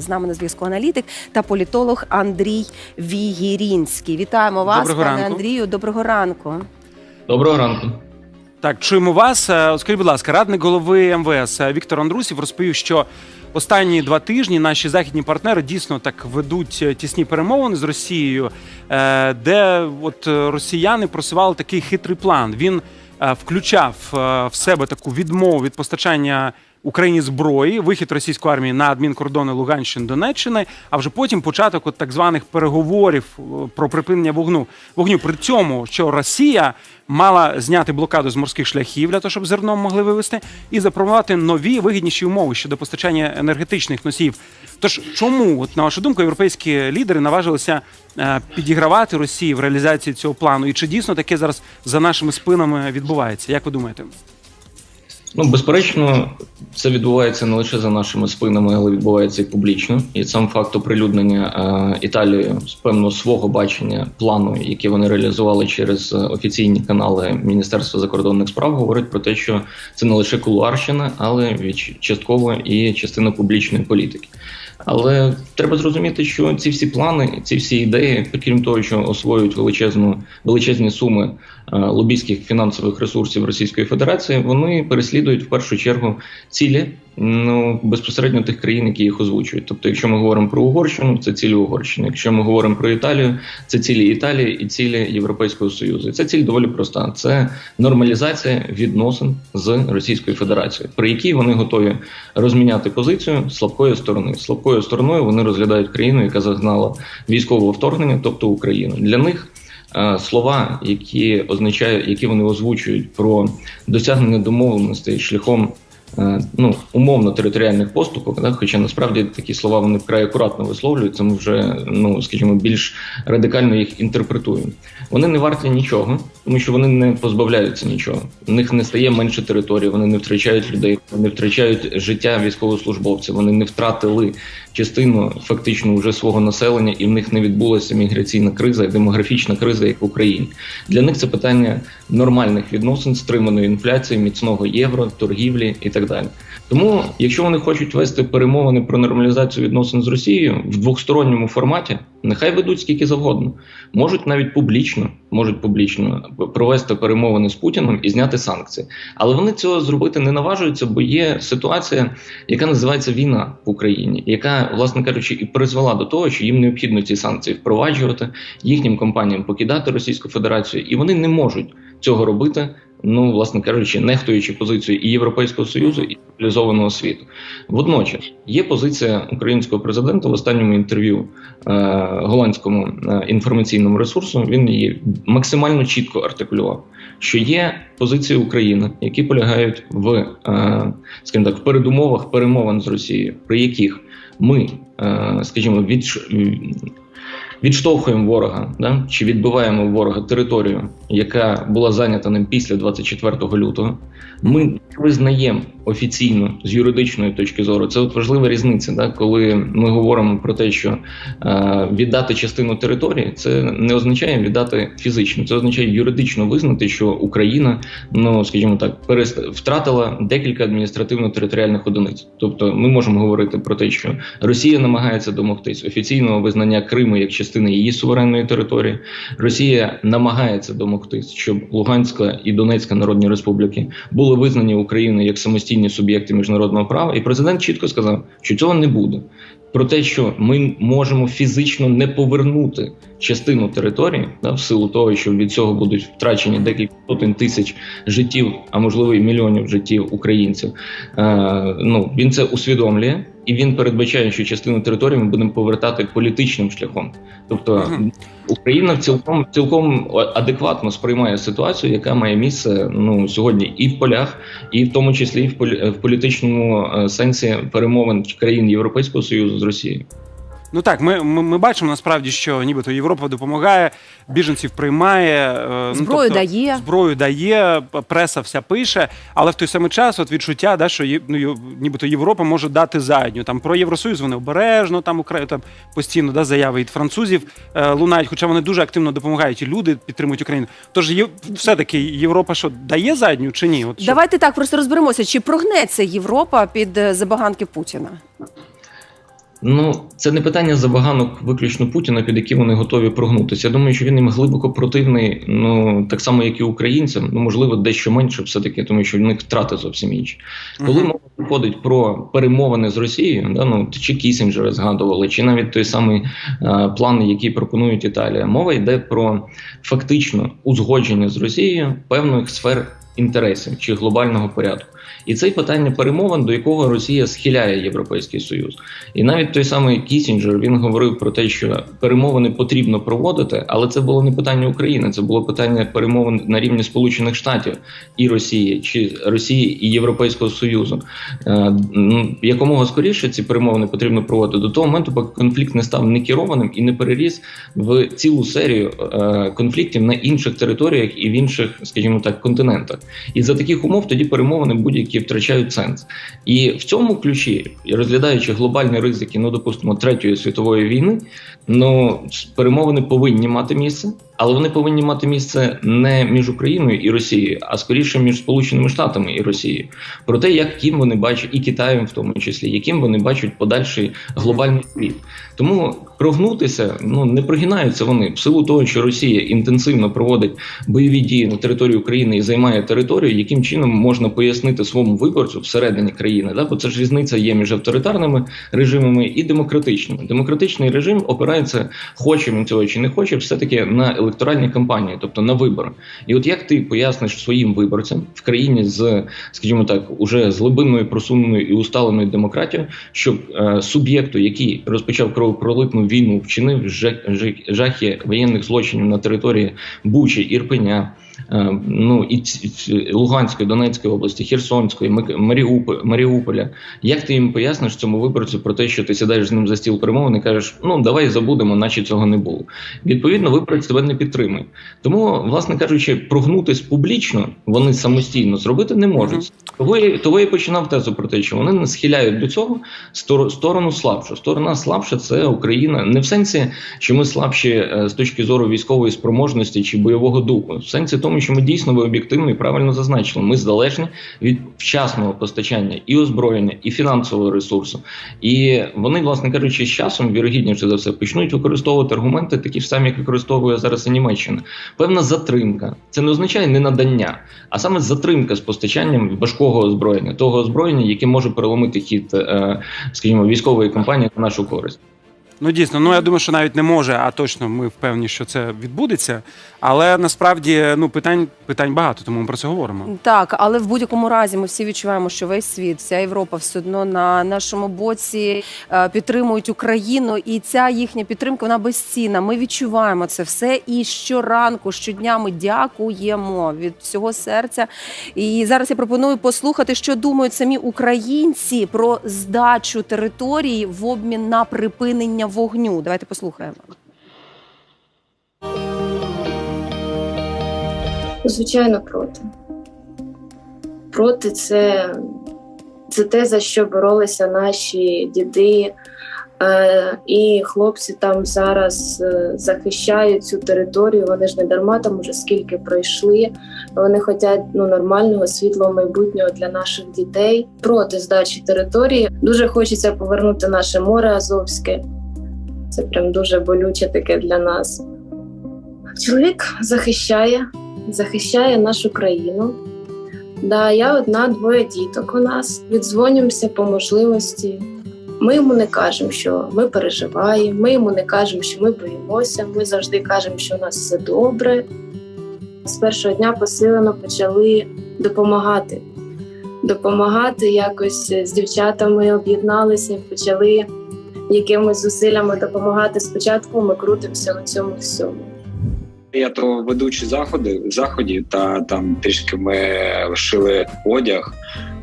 З нами на зв'язку аналітик та політолог Андрій Вігірінський. Вітаємо вас, Доброго пане ранку. Андрію. Доброго ранку. Доброго ранку. Так, чуємо вас. Е, Скажіть, будь ласка, радник голови МВС е, Віктор Андрусів розповів, що останні два тижні наші західні партнери дійсно так ведуть е, тісні перемовини з Росією, де от росіяни просували такий хитрий план. Він включав в себе таку відмову від постачання. Україні зброї, вихід російської армії на адмінкордони Луганщини, Донеччини, а вже потім початок от так званих переговорів е, про припинення вогну. Вогню при цьому, що Росія мала зняти блокаду з морських шляхів для того, щоб зерно могли вивезти, і запропонувати нові вигідніші умови щодо постачання енергетичних носіїв. Тож чому, от на вашу думку, європейські лідери наважилися е, підігравати Росії в реалізації цього плану? І чи дійсно таке зараз за нашими спинами відбувається? Як ви думаєте? Ну, безперечно, це відбувається не лише за нашими спинами, але відбувається і публічно. І сам факт оприлюднення е, Італією з певного свого бачення плану, який вони реалізували через е, офіційні канали Міністерства закордонних справ, говорить про те, що це не лише кулуарщина, але частково і частина публічної політики. Але треба зрозуміти, що ці всі плани, ці всі ідеї, крім того, що освоюють величезну величезні суми лобійських фінансових ресурсів Російської Федерації, вони переслідують в першу чергу цілі ну безпосередньо тих країн, які їх озвучують. Тобто, якщо ми говоримо про Угорщину, це цілі Угорщини. Якщо ми говоримо про Італію, це цілі Італії і цілі Європейського Союзу. І ця ціль доволі проста: це нормалізація відносин з Російською Федерацією, при якій вони готові розміняти позицію слабкої сторони. Слабкою стороною вони розглядають країну, яка зазнала військового вторгнення, тобто Україну. Для них е, слова, які означають, які вони озвучують про досягнення домовленостей шляхом. е, Ну, умовно територіальних поступок, да? хоча насправді такі слова вони вкрай акуратно висловлюються. Ми вже ну скажімо більш радикально їх інтерпретуємо. Вони не варті нічого, тому що вони не позбавляються нічого. У них не стає менше території, вони не втрачають людей, вони втрачають життя військовослужбовців. Вони не втратили частину фактично вже свого населення, і в них не відбулася міграційна криза, демографічна криза, як в Україні. Для них це питання нормальних відносин, стриманої інфляції, міцного євро, торгівлі і так далі. Тому, якщо вони хочуть вести перемовини про нормалізацію відносин з Росією в двосторонньому форматі, нехай ведуть скільки завгодно, можуть навіть публічно, можуть публічно провести перемовини з Путіним і зняти санкції. Але вони цього зробити не наважуються, бо є ситуація, яка називається війна в Україні, яка, власне кажучи, і призвела до того, що їм необхідно ці санкції впроваджувати, їхнім компаніям покидати Російську Федерацію, і вони не можуть цього робити. Ну, власне кажучи, нехтуючи позицію і Європейського союзу, і цивілізованого світу. Водночас є позиція українського президента в останньому інтерв'ю е, голландському е, інформаційному ресурсу. Він її максимально чітко артикулював, що є позиції України, які полягають в, е, скажімо так, в передумовах перемовин з Росією, при яких ми, е, скажімо, відш... Відштовхуємо ворога, да? чи відбиваємо ворога територію, яка була зайнята ним після 24 лютого. Ми визнаємо офіційно з юридичної точки зору. Це от важлива різниця, да? коли ми говоримо про те, що е, віддати частину території, це не означає віддати фізично, це означає юридично визнати, що Україна, ну скажімо так, перест... втратила декілька адміністративно-територіальних одиниць. Тобто, ми можемо говорити про те, що Росія намагається домогтись офіційного визнання Криму як частини її суверенної території. Росія намагається домогтись, щоб Луганська і Донецька народні республіки були визнані Україною як самостійні суб'єкти міжнародного права. І президент чітко сказав, що цього не буде. Про те, що ми можемо фізично не повернути частину території, да, в силу того, що від цього будуть втрачені декілька сотень тисяч життів, а можливо і мільйонів життів українців. Е, ну він це усвідомлює, і він передбачає, що частину території ми будемо повертати політичним шляхом. Тобто Україна цілком цілком адекватно сприймає ситуацію, яка має місце ну сьогодні, і в полях, і в тому числі і в полі в політичному е, сенсі перемовин країн Європейського союзу з Росією. Ну так, ми, ми, ми бачимо насправді, що нібито Європа допомагає, біженців приймає, е, Зброю ну, дає. зброю дає, преса вся пише, але в той самий час от відчуття, да, що є- ну, ю- нібито Європа може дати задню. Там про Євросоюз вони обережно, там Украї- там постійно да, заяви від французів е, лунають, хоча вони дуже активно допомагають і люди підтримують Україну. Тож є, все-таки Європа що дає задню чи ні? От що- Давайте так просто розберемося, чи прогнеться Європа під е, забаганки Путіна. Ну, це не питання забаганок виключно Путіна, під які вони готові прогнутися. Я думаю, що він їм глибоко противний, ну так само, як і українцям. Ну можливо, дещо менше, все таки, тому що в них втрати зовсім інші. Коли Мгм. мова виходить про перемовини з Росією, да, ну чи Кісінджера згадували, чи навіть той самий е, план, який пропонують Італія, мова йде про фактично узгодження з Росією певних сфер інтересів чи глобального порядку. І це питання перемовин, до якого Росія схиляє Європейський Союз. І навіть той самий Кісінджер він говорив про те, що перемовини потрібно проводити, але це було не питання України, це було питання перемовин на рівні Сполучених Штатів і Росії, чи Росії і Європейського Союзу. Е, ну, Якомога скоріше ці перемовини потрібно проводити до того моменту, поки конфлікт не став некерованим і не переріс в цілу серію е, конфліктів на інших територіях і в інших, скажімо так, континентах. І за таких умов тоді перемовини будь-які втрачають сенс. І в цьому ключі, розглядаючи глобальні ризики, ну допустимо, третьої світової війни, ну перемовини повинні мати місце, але вони повинні мати місце не між Україною і Росією, а скоріше між Сполученими Штатами і Росією. Про те, яким вони бачать, і Китаєм в тому числі, яким вони бачать подальший глобальний світ. Тому прогнутися ну не прогинаються вони в силу того, що Росія інтенсивно проводить бойові дії на території України і займає територію, яким чином можна пояснити своєму виборцю всередині країни, да? бо це ж різниця є між авторитарними режимами і демократичними. Демократичний режим опирається, хоче він цього чи не хоче, все таки на електоральні кампанії, тобто на вибори. І от як ти поясниш своїм виборцям в країні з, скажімо так, уже з глибинною просуненою і усталеною демократією, щоб е, суб'єкту, який розпочав кровопролитну війну, вчинив жах- жах- жахи воєнних злочинів на території Бучі, Ірпеня, ну і Луганської, Донецької області, Херсонської, Маріуполя. Як ти їм поясниш цьому виборцю про те, що ти сідаєш з ним за стіл перемовин і кажеш, ну давай забудемо, наче цього не було. Відповідно, виборець тебе не підтримує. Тому, власне кажучи, прогнутись публічно вони самостійно зробити не можуть. Того я, того я починав тезу про те, що вони не схиляють до цього стор- сторону слабшу. Сторона слабша це Україна. Не в сенсі, що ми слабші е, з точки зору військової спроможності чи бойового духу. В сенсі тому, що ми дійсно ви об'єктивно і правильно зазначили. Ми залежні від вчасного постачання і озброєння, і фінансового ресурсу. І вони, власне кажучи, з часом, вірогідніше за все, почнуть використовувати аргументи, такі ж самі, як використовує зараз і Німеччина. Певна затримка. Це не означає не надання, а саме затримка з постачанням важкого озброєння, того озброєння, яке може переломити хід, е, скажімо, військової кампанії на нашу користь. Ну дійсно, ну я думаю, що навіть не може, а точно ми впевнені, що це відбудеться. Але насправді ну питань питань багато, тому ми про це говоримо. Так, але в будь-якому разі ми всі відчуваємо, що весь світ, вся Європа все одно на нашому боці е, підтримують Україну, і ця їхня підтримка вона безцінна. Ми відчуваємо це все. І щоранку, щодня ми дякуємо від всього серця. І зараз я пропоную послухати, що думають самі українці про здачу території в обмін на припинення вогню. Давайте послухаємо. Звичайно, проти. Проти це, це те, за що боролися наші діди. Е, і хлопці там зараз е, захищають цю територію. Вони ж не дарма там уже скільки пройшли. Вони хочуть ну, нормального світлого майбутнього для наших дітей. Проти здачі території. Дуже хочеться повернути наше море Азовське. Це прям дуже болюче таке для нас. Чоловік захищає, захищає нашу країну. Да, я одна, двоє діток у нас. Віддзвонюємося по можливості. Ми йому не кажемо, що ми переживаємо, ми йому не кажемо, що ми боїмося. Ми завжди кажемо, що у нас все добре. З першого дня посилено почали допомагати. Допомагати якось з дівчатами об'єдналися, почали якимись зусиллями допомагати. Спочатку ми крутимося у цьому всьому. Я то ведучі заходи заході, та там трішки ми шили одяг.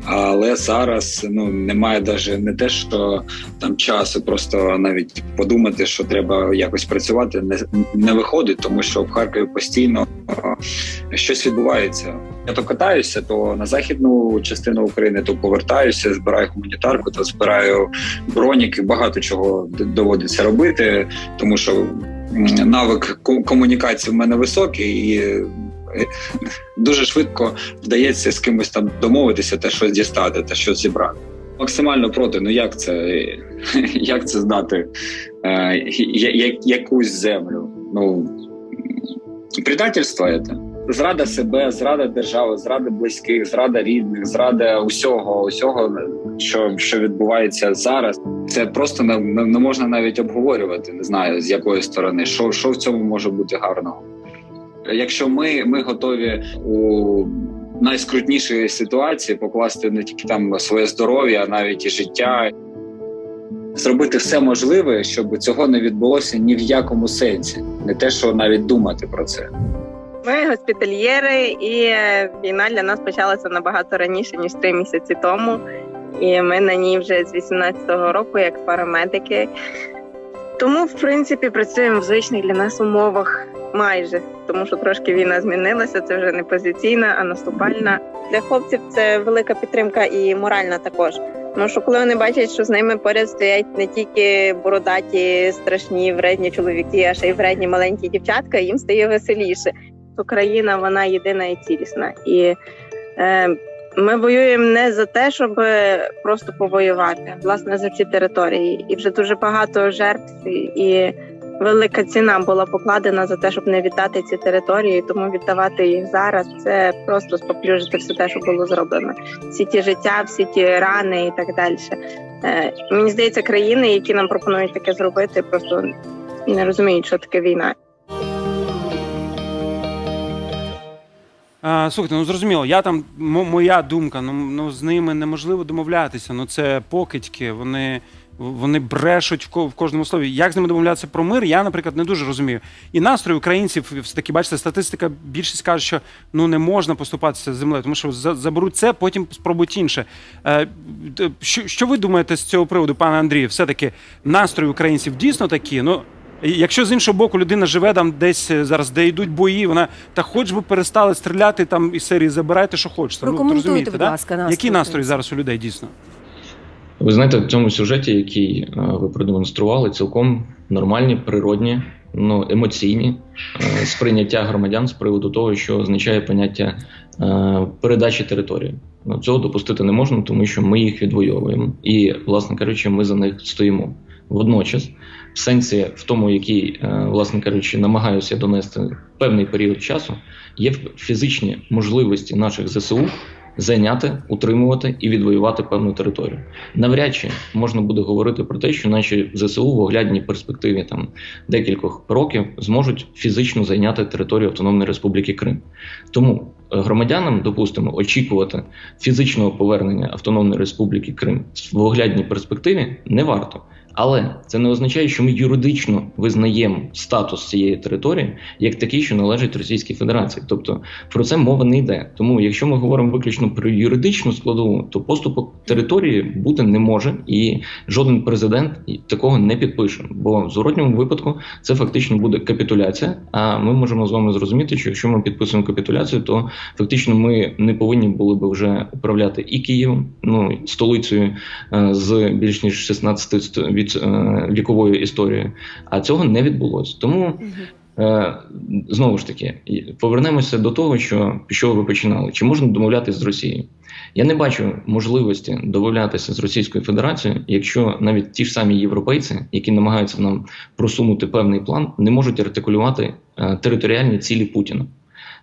Але зараз ну немає навіть не те, що там часу, просто навіть подумати, що треба якось працювати, не, не виходить, тому що в Харкові постійно щось відбувається. Я то катаюся, то на західну частину України, то повертаюся, збираю гуманітарку, то збираю броніки. Багато чого доводиться робити, тому що навик комунікації в мене високий і дуже швидко вдається з кимось там домовитися, те щось дістати, те щось зібрати. Максимально проти. Ну як це як це здати е, я- я- якусь землю? Ну предательство це. Зрада себе, зрада держави, зрада близьких, зрада рідних, зрада усього, усього, що, що відбувається зараз. Це просто не, не можна навіть обговорювати. Не знаю з якої сторони, що, що в цьому може бути гарного. Якщо ми, ми готові у найскрутнішій ситуації покласти не тільки там своє здоров'я, а навіть і життя, зробити все можливе, щоб цього не відбулося ні в якому сенсі, не те, що навіть думати про це. Ми госпітальєри, і е, війна для нас почалася набагато раніше ніж три місяці тому. І ми на ній вже з 18-го року, як парамедики. Тому, в принципі, працюємо в звичних для нас умовах майже, тому що трошки війна змінилася. Це вже не позиційна, а наступальна. Для хлопців це велика підтримка і моральна також. Тому що коли вони бачать, що з ними поряд стоять не тільки бородаті, страшні, вредні чоловіки, а ще й вредні маленькі дівчатка, їм стає веселіше. Україна вона єдина і цілісна. І е, ми воюємо не за те, щоб просто повоювати, власне, за ці території. І вже дуже багато жертв і- велика ціна була покладена за те, щоб не віддати ці території. Тому віддавати їх зараз це просто споплюжити все те, що було зроблено. Всі ті життя, всі ті рани і так далі. Е, мені здається, країни, які нам пропонують таке зробити, просто не розуміють, що таке війна. Слухайте, ну зрозуміло, я там мо- моя думка. Ну, ну з ними неможливо домовлятися. Ну це покидьки, вони. Вони брешуть в ко- в кожному слові. Як з ними домовлятися про мир? Я, наприклад, не дуже розумію. І настрій українців, все таки, бачите, статистика більшість каже, що ну не можна поступатися з землею, тому що заберуть це, потім спробують інше. Е, що, що ви думаєте з цього приводу, пане Андрію? Все таки настрої українців дійсно такі. Ну Якщо з іншого боку людина живе там десь е, зараз, де йдуть бої, вона та хоч би перестали стріляти там із серії забирайте, що хочете. Прокоментуйте, ну, розумієте, будь да? ласка, настрої Які настрої зараз у людей дійсно? Ви знаєте, в цьому сюжеті, який е, ви продемонстрували, цілком нормальні, природні, ну емоційні е, сприйняття громадян з приводу того, що означає поняття е, передачі території. Ну, цього допустити не можна, тому що ми їх відвоюємо, і, власне кажучи, ми за них стоїмо. Водночас, в сенсі, в тому, який, власне кажучи, намагаюся донести певний період часу, є фізичні можливості наших ЗСУ зайняти, утримувати і відвоювати певну територію. Навряд чи можна буде говорити про те, що наші ЗСУ в оглядній перспективі там декількох років зможуть фізично зайняти територію Автономної Республіки Крим. Тому е, громадянам, допустимо, очікувати фізичного повернення Автономної Республіки Крим в оглядній перспективі не варто. Але це не означає, що ми юридично визнаємо статус цієї території як такий, що належить Російській Федерації. Тобто про це мова не йде. Тому, якщо ми говоримо виключно про юридичну складову, то поступок території бути не може, і жоден президент такого не підпише. Бо в зворотньому випадку це фактично буде капітуляція. А ми можемо з вами зрозуміти, що якщо ми підписуємо капітуляцію, то фактично ми не повинні були би вже управляти і Києвом, ну столицею е, з більш ніж 16 ст- від е, віковою історією. А цього не відбулося. Тому Е, Знову ж таки, повернемося до того, що що ви починали. Чи можна домовлятися з Росією? Я не бачу можливості домовлятися з Російською Федерацією, якщо навіть ті ж самі європейці, які намагаються нам просунути певний план, не можуть артикулювати е, територіальні цілі Путіна.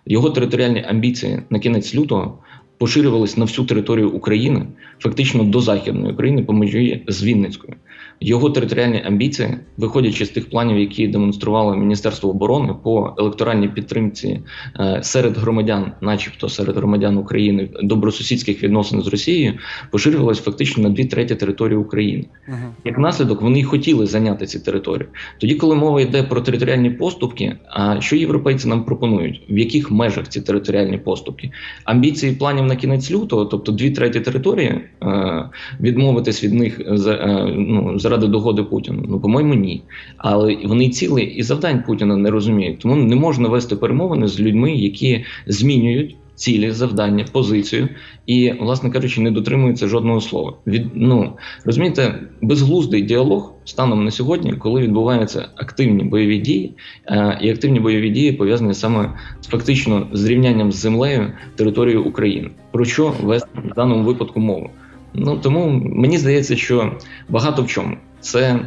Його територіальні амбіції на кінець лютого поширювались на всю територію України, фактично до Західної України по межі з Вінницькою. Його територіальні амбіції, виходячи з тих планів, які демонструвало Міністерство оборони по електоральній підтримці е, серед громадян, начебто серед громадян України, добросусідських відносин з Росією, поширювалось фактично на дві треті території України. Угу. Як наслідок, вони й хотіли зайняти ці території. Тоді, коли мова йде про територіальні поступки, а що європейці нам пропонують? В яких межах ці територіальні поступки? Амбіції планів на кінець лютого, тобто дві треті території, е, відмовитись від них е, ну, заради догоди Путіну? Ну, по-моєму, ні. Але вони й цілі і завдань Путіна не розуміють. Тому не можна вести перемовини з людьми, які змінюють. Цілі, завдання, позицію, і, власне кажучи, не дотримуються жодного слова. Від ну розумієте, безглуздий діалог станом на сьогодні, коли відбуваються активні бойові дії, е, і активні бойові дії пов'язані саме з фактично зрівнянням з землею території України. Про що вести в даному випадку мову? Ну тому мені здається, що багато в чому. Це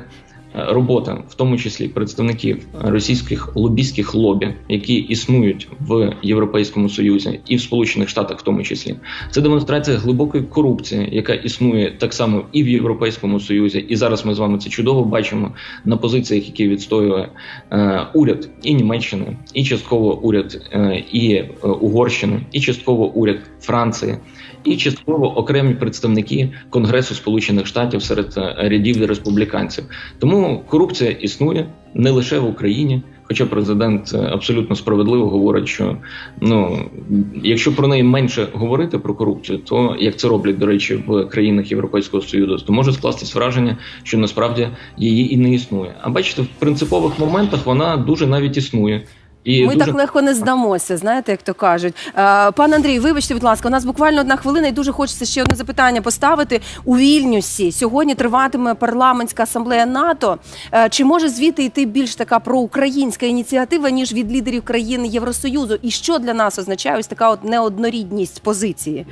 робота, в тому числі представників російських лобістських лобі, які існують в Європейському Союзі і в Сполучених Штатах, в тому числі, це демонстрація глибокої корупції, яка існує так само і в Європейському Союзі. І зараз ми з вами це чудово бачимо на позиціях, які відстоює е, уряд і Німеччини, і частково уряд е, і е, Угорщини, і частково уряд Франції, і частково окремі представники Конгресу Сполучених Штатів серед е, рядів республіканців. Тому корупція існує не лише в Україні. Хоча президент е, абсолютно справедливо говорить, що ну якщо про неї менше говорити про корупцію, то як це роблять до речі в країнах Європейського Союзу, то може скластись враження, що насправді її і не існує. А бачите, в принципових моментах вона дуже навіть існує. І Ми дуже так легко не здамося, знаєте, як то кажуть. Е, Пан Андрій, вибачте, будь ласка, у нас буквально одна хвилина, і дуже хочеться ще одне запитання поставити. У Вільнюсі сьогодні триватиме парламентська асамблея НАТО. Е, Чи може звідти йти більш така проукраїнська ініціатива, ніж від лідерів країн Євросоюзу? І що для нас означає ось така от неоднорідність позиції?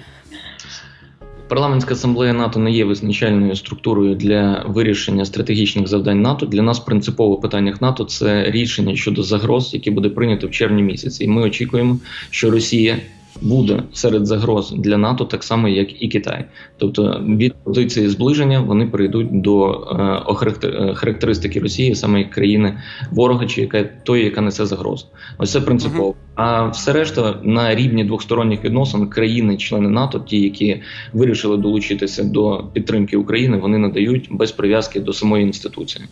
Парламентська асамблея НАТО не є визначальною структурою для вирішення стратегічних завдань НАТО. Для нас принципове питання НАТО це рішення щодо загроз, які буде прийнято в червні місяці. І ми очікуємо, що Росія буде серед загроз для НАТО, так само як і Китай. Тобто від позиції зближення вони перейдуть до е, е, характеристики Росії, саме як країни ворога, чи яка тої, яка несе загрозу. Ось це принципово. А все решта на рівні двосторонніх відносин країни-члени НАТО, ті, які вирішили долучитися до підтримки України, вони надають без прив'язки до самої інституції.